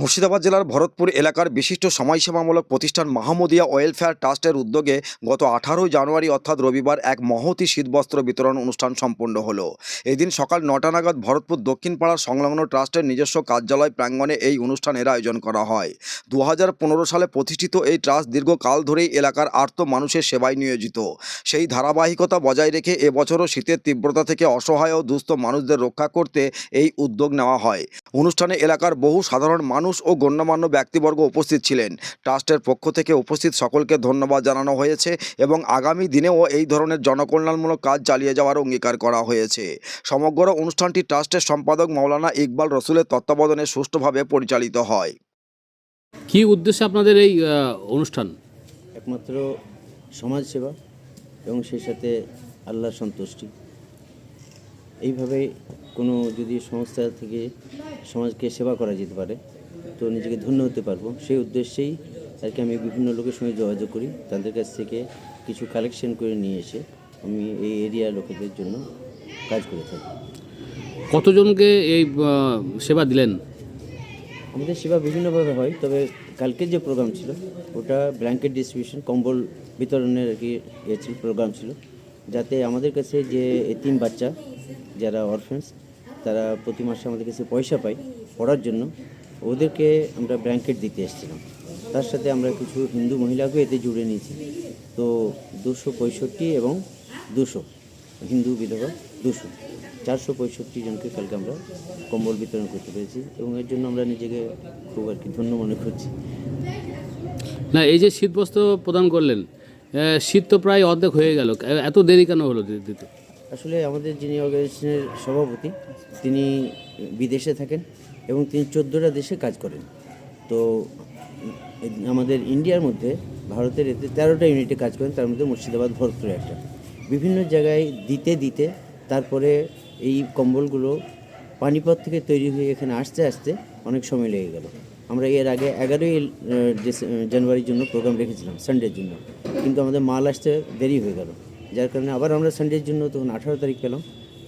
মুর্শিদাবাদ জেলার ভরতপুর এলাকার বিশিষ্ট সমাজসেবামূলক প্রতিষ্ঠান মাহমুদিয়া ওয়েলফেয়ার ট্রাস্টের উদ্যোগে গত আঠারোই জানুয়ারি, অর্থাৎ রবিবার, এক মহতি শীতবস্ত্র বিতরণ অনুষ্ঠান সম্পন্ন হলো। এদিন সকাল নটা নাগাদ ভরতপুর দক্ষিণ পাড়ার সংলগ্ন ট্রাস্টের নিজস্ব কার্যালয় প্রাঙ্গণে এই অনুষ্ঠানের আয়োজন করা হয়। দু হাজার পনেরো সালে প্রতিষ্ঠিত এই ট্রাস্ট দীর্ঘকাল ধরেই এলাকার আর্ত মানুষের সেবায় নিয়োজিত। সেই ধারাবাহিকতা বজায় রেখে এবছরও শীতের তীব্রতা থেকে অসহায় ও দুস্থ মানুষদের রক্ষা করতে এই উদ্যোগ নেওয়া হয়। অনুষ্ঠানে এলাকার বহু সাধারণ মানুষ ও গণ্যমান্য ব্যক্তিবর্গ উপস্থিত ছিলেন। ট্রাস্টের পক্ষ থেকে উপস্থিত সকলকে ধন্যবাদ জানানো হয়েছে এবং আগামী দিনেও এই ধরনের জনকল্যাণমূলক কাজ চালিয়ে যাওয়ার অঙ্গীকার করা হয়েছে। সমগ্র অনুষ্ঠানটি ট্রাস্টের সম্পাদক মাওলানা ইকবাল রসুলের তত্ত্বাবধানে সুষ্ঠুভাবে পরিচালিত হয়। কি উদ্দেশ্যে আপনাদের এই অনুষ্ঠান? একমাত্র সমাজসেবা এবং সেই সাথে আল্লাহ সন্তুষ্টি। এইভাবে কোনো যদি সংস্থা থেকে সমাজকে সেবা করা যেতে পারে তো নিজেকে ধন্য হতে পারব। সেই উদ্দেশ্যেই আর কি আমি বিভিন্ন লোকের সঙ্গে যোগাযোগ করি তাদের কাছ থেকে কিছু কালেকশন করে নিয়ে এসে আমি এই এরিয়ার লোকেদের জন্য কাজ করে থাকি। কতজনকে এই সেবা দিলেন? আমাদের সেবা বিভিন্নভাবে হয় তবে কালকের যে প্রোগ্রাম ছিল ওটা ব্ল্যাঙ্কেট ডিস্ট্রিবিউশন কম্বল বিতরণের আর কি ছিল প্রোগ্রাম ছিল। যাতে আমাদের কাছে যে তিন বাচ্চা যারা অরফেন্স তারা প্রতি মাসে আমাদের কাছে পয়সা পায় পড়ার জন্য ওদেরকে আমরা ব্ল্যাঙ্কেট দিতে এসেছিলাম। তার সাথে আমরা কিছু হিন্দু মহিলাকেও এতে জুড়ে নিয়েছি। তো দুশো পঁয়ষট্টি এবং দুশো হিন্দু বিধবা দুশো চারশো পঁয়ষট্টি জনকে কালকে আমরা কম্বল বিতরণ করতে পেরেছি এবং এর জন্য আমরা নিজেকে খুব আর কি ধন্য মনে করছি। না এই যে শীতবস্ত্র প্রদান করলেন শীত তো প্রায় অর্ধেক হয়ে গেল। এত দেরি কেন হলো দিতে? আসলে আমাদের যিনি অর্গানাইজেশনের সভাপতি তিনি বিদেশে থাকেন। এবং তিনি চোদ্দোটা দেশে কাজ করেন। তো আমাদের ইন্ডিয়ার মধ্যে, ভারতের এতে তেরোটা ইউনিটে কাজ করেন, তার মধ্যে মুর্শিদাবাদ ভরপুর একটা। বিভিন্ন জায়গায় দিতে দিতে তারপরে এই কম্বলগুলো পানিপথ থেকে তৈরি হয়ে এখানে আসতে আসতে অনেক সময় লেগে গেল। আমরা এর আগে এগারোই জানুয়ারির জন্য প্রোগ্রাম রেখেছিলাম সানডের জন্য। কিন্তু আমাদের মাল আসতে দেরি হয়ে গেল। যার কারণে আবার আমরা সানডের জন্য তখন আঠারো তারিখ পেলাম,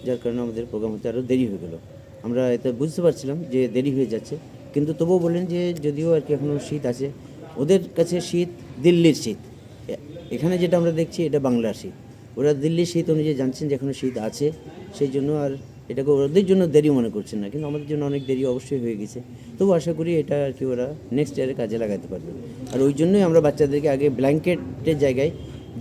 যার কারণে আমাদের প্রোগ্রাম হতে আরও দেরি হয়ে গেল। আমরা এতে বুঝতে পারছিলাম যে দেরি হয়ে যাচ্ছে। কিন্তু তবুও বললেন যে যদিও আর কি এখনও শীত আছে, ওদের কাছে শীত দিল্লির শীত। এখানে যেটা আমরা দেখছি এটা বাংলার শীত। ওরা দিল্লির শীত অনুযায়ী জানছেন যে এখনও শীত আছে, সেই জন্য আর এটাকে ওদের জন্য দেরি মনে করছেন না, কিন্তু আমাদের জন্য অনেক দেরি অবশ্যই হয়ে গেছে। তবু আশা করি এটা আর কি ওরা নেক্সট ইয়ারে কাজে লাগাতে পারবে। আর ওই জন্যই আমরা বাচ্চাদেরকে আগে ব্ল্যাঙ্কেটের জায়গায়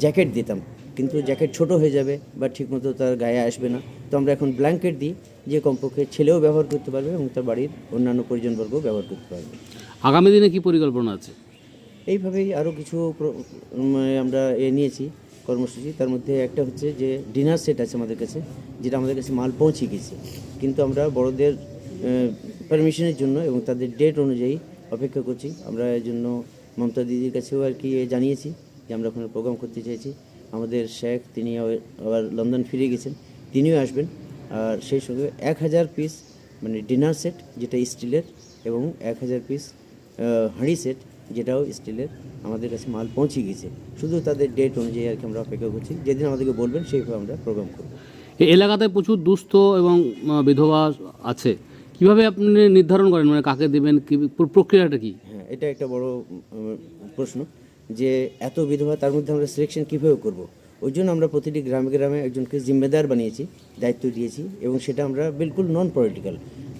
জ্যাকেট দিতাম। কিন্তু জ্যাকেট ছোট হয়ে যাবে বা ঠিকমতো তার গায়ে আসবে না। তো আমরা এখন ব্ল্যাঙ্কেট দিই যে কমপক্ষে ছেলেও ব্যবহার করতে পারবে এবং তার বাড়ির অন্যান্য পরিজনবর্গও ব্যবহার করতে পারবে। আগামী দিনে কি পরিকল্পনা আছে? এইভাবেই আরও কিছু মানে আমরা এ নিয়েছি কর্মসূচি। তার মধ্যে একটা হচ্ছে যে ডিনার সেট আছে আমাদের কাছে যেটা আমাদের কাছে মাল পৌঁছে গেছে। কিন্তু আমরা বড়দের পারমিশনের জন্য এবং তাদের ডেট অনুযায়ী অপেক্ষা করছি। আমরা এর জন্য মমতা দিদির কাছেও আর কি জানিয়েছি যে আমরা ওখানে প্রোগ্রাম করতে চাইছি। আমাদের শেখ তিনি আবার লন্ডন ফিরে গেছেন। তিনিও আসবেন। আর সেই সঙ্গে এক হাজার পিস মানে ডিনার সেট যেটা স্টিলের এবং এক হাজার পিস হাঁড়ি সেট যেটাও স্টিলের আমাদের কাছে মাল পৌঁছে গেছে শুধু তাদের ডেট অনুযায়ী আর কি আমরা অপেক্ষা করছি। যেদিন আমাদেরকে বলবেন সেইভাবে আমরা প্রোগ্রাম করব। এই এলাকাতে প্রচুর দুস্থ এবং বিধবা আছে। কীভাবে আপনি নির্ধারণ করেন? মানে কাকে দেবেন? কি প্রক্রিয়াটা কি? হ্যাঁ এটা একটা বড় প্রশ্ন। যে এত বিধবা তার মধ্যে আমরা সিলেকশন কীভাবে করব? ওই জন্য আমরা প্রতিটি গ্রামে গ্রামে একজনকে জিম্মেদার বানিয়েছি, দায়িত্ব দিয়েছি এবং সেটা আমরা বিলকুল নন পলিটিক্যাল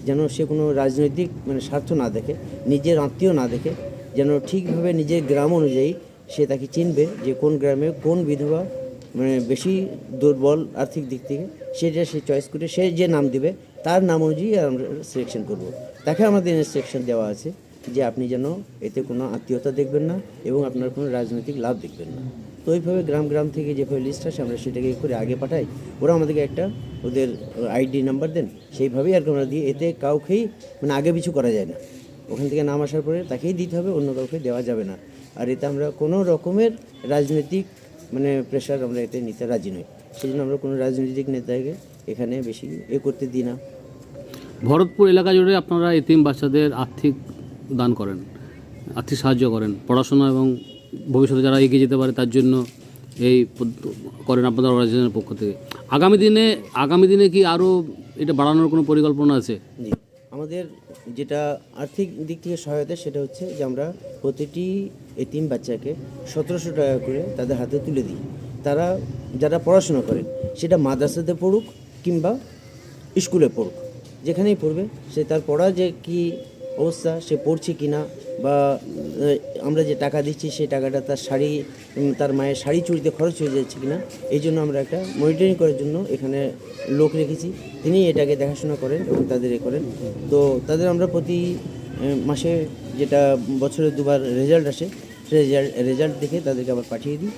যেন সে কোনো রাজনৈতিক মানে স্বার্থ না দেখে, নিজের আত্মীয় না দেখে, যেন ঠিকভাবে নিজের গ্রাম অনুযায়ী সে তাকে চিনবে যে কোন গ্রামে কোন বিধবা মানে বেশি দুর্বল আর্থিক দিক থেকে, সেটা সে চয়েস করে সে যে নাম দিবে, তার নাম অনুযায়ী আমরা সিলেকশন করব। তাকে আমাদের ইনস্ট্রাকশন দেওয়া আছে যে আপনি যেন এতে কোনো আত্মীয়তা দেখবেন না এবং আপনার কোনো রাজনৈতিক লাভ দেখবেন না। তো ওইভাবে গ্রাম গ্রাম থেকে যেভাবে লিস্ট আসে, আমরা সেটাকে করে আগে পাঠাই। ওরা আমাদেরকে একটা ওদের আইডি নাম্বার দেন, সেইভাবেই আর কি আমরা দিই এতে কাউকেই মানে আগে পিছু করা যায় না। ওখান থেকে নাম আসার পরে তাকেই দিতে হবে, অন্য কাউকে দেওয়া যাবে না। আর এতে আমরা কোনো রকমের রাজনৈতিক মানে প্রেশার আমরা এতে নিতে রাজি নই। সেই জন্য আমরা কোনো রাজনৈতিক নেতাকে এখানে বেশি এ করতে দিই না। ভরতপুর এলাকা জুড়ে আপনারা এতিম বাচ্চাদের আর্থিক দান করেন, আর্থিক সাহায্য করেন, পড়াশোনা এবং ভবিষ্যতে যারা এগিয়ে যেতে পারে তার জন্য এই করেন আপনাদের অর্গানাইজেশনের পক্ষ থেকে। আগামী দিনে আগামী দিনে কি আরও এটা বাড়ানোর কোনো পরিকল্পনা আছে? জি। আমাদের যেটা আর্থিক দিক থেকে সহায়তা সেটা হচ্ছে যে আমরা প্রতিটি এতিম বাচ্চাকে সতেরোশো টাকা করে তাদের হাতে তুলে দিই। তারা যারা পড়াশোনা করে, সেটা মাদ্রাসাতে পড়ুক কিংবা স্কুলে পড়ুক। যেখানেই পড়বে, সে তার পড়া যে কি অবস্থা, সে পড়ছে কি না বা আমরা যে টাকা দিচ্ছি সেই টাকাটা তার শাড়ি তার মায়ের শাড়ি চুরিতে খরচ হয়ে যাচ্ছে কিনা, এই জন্য আমরা একটা মনিটরিং করার জন্য এখানে লোক রেখেছি। তিনি এটাকে দেখাশোনা করেন এবং তাদের এ করেন। তো তাদের আমরা প্রতি মাসে যেটা বছরে দুবার রেজাল্ট আসে রেজাল্ট রেজাল্ট দেখে তাদেরকে আবার পাঠিয়ে দিই।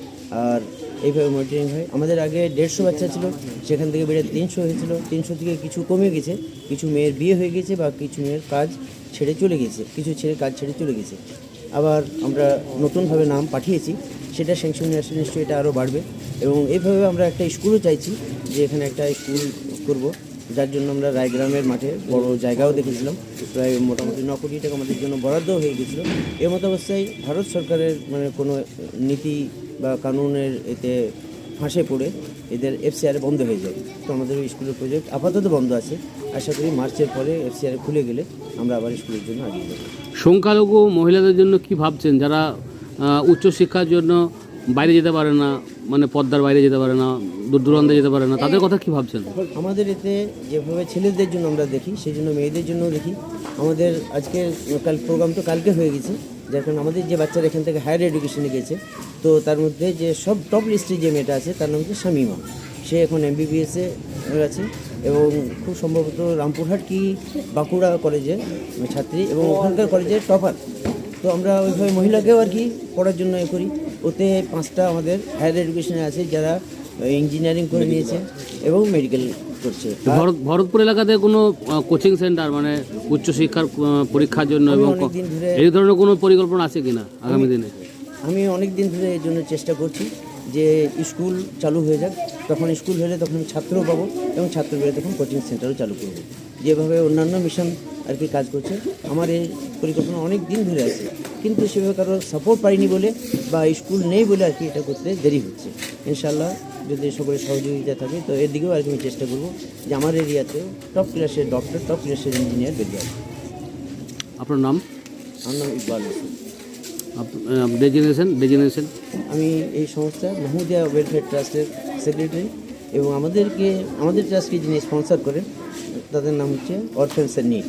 আর এইভাবে মনিটরিং হয়। আমাদের আগে দেড়শো বাচ্চা ছিল, সেখান থেকে বেড়ে তিনশো হয়েছিল। তিনশো থেকে কিছু কমে গেছে। কিছু মেয়ের বিয়ে হয়ে গেছে বা কিছু মেয়ের কাজ ছেড়ে চলে গেছে, কিছু ছেড়ে কাজ ছেড়ে চলে গেছে। আবার আমরা নতুনভাবে নাম পাঠিয়েছি, সেটা স্যাংশন নিয়ে আসলে নিশ্চয়ই এটা আরও বাড়বে। এবং এইভাবে আমরা একটা স্কুলও চাইছি যে এখানে একটা স্কুল করব, যার জন্য আমরা রায়গ্রামের মাঠে বড় জায়গাও দেখেছিলাম। প্রায় মোটামুটি ন কোটি টাকা আমাদের জন্য বরাদ্দও হয়ে গেছিল। এর মতো অবস্থায় ভারত সরকারের মানে কোনো নীতি বা কানুনের এতে ফাঁসে পড়ে এদের এফসিআর বন্ধ হয়ে যায়। তো আমাদের ওই স্কুলের প্রজেক্ট আপাতত বন্ধ আছে। আশা করি মার্চের পরে এফসিআর খুলে গেলে আমরা আবার স্কুলের জন্য আগিয়ে যাব সংখ্যালঘু মহিলাদের জন্য কি ভাবছেন? যারা উচ্চশিক্ষার জন্য বাইরে যেতে পারে না মানে পদ্মার বাইরে যেতে পারে না দূর দূরান্তে যেতে পারে না তাদের কথা কি ভাবছেন? আমাদের এতে যেভাবে ছেলেদের জন্য আমরা দেখি সেই জন্য মেয়েদের জন্য দেখি। আমাদের আজকে কাল প্রোগ্রাম তো কালকে হয়ে গেছে। যার কারণে আমাদের যে বাচ্চারা এখান থেকে হায়ার এডুকেশনে গেছে তো তার মধ্যে যে সব টপ লিস্টে যে মেয়েটা আছে তার নাম হচ্ছে শামিমা। সে এখন এম এমবিবিএসে আছে এবং খুব সম্ভবত রামপুরহাট কি বাঁকুড়া কলেজে ছাত্রী এবং ওখানকার কলেজে টপার তো আমরা ওইভাবে মহিলাকেও আর কি পড়ার জন্য এ করি। ওতে পাঁচটা আমাদের হায়ার এডুকেশনে আছে যারা ইঞ্জিনিয়ারিং করে নিয়েছে এবং মেডিকেল করছে। ভরতপুর এলাকাতে কোনো কোচিং সেন্টার মানে উচ্চশিক্ষার পরীক্ষার জন্য এবং এই ধরনের কোনো পরিকল্পনা আছে কিনা আগামী দিনে? আমি অনেক দিন ধরে এই জন্য চেষ্টা করছি যে স্কুল চালু হয়ে যাক। তখন স্কুল হলে তখন আমি ছাত্রও পাবো এবং ছাত্র পেলে তখন কোচিং সেন্টারও চালু করব। যেভাবে অন্যান্য মিশন আর কি কাজ করছে আমার এই পরিকল্পনা অনেক দিন ধরে আছে। কিন্তু সেভাবে কারও সাপোর্ট পাইনি বলে বা স্কুল নেই বলে আর কি এটা করতে দেরি হচ্ছে। ইনশাল্লাহ যদি সকলের সহযোগিতা থাকে তো এর দিকেও আর কি আমি চেষ্টা করব যে আমার এরিয়াতেও টপ ক্লাসের ডক্টর টপ ক্লাসের ইঞ্জিনিয়ার বেরিয়ে আসবে আপনার নাম? আমার নাম ইকবাল হোসেন। ডেজিনেশন ডেজিনেশন আমি এই সংস্থা মাহমুদিয়া ওয়েলফেয়ার ট্রাস্টের সেক্রেটারি এবং আমাদেরকে আমাদের ট্রাস্টকে যিনি স্পন্সর করেন তাদের নাম হচ্ছে অরফেন্স নিট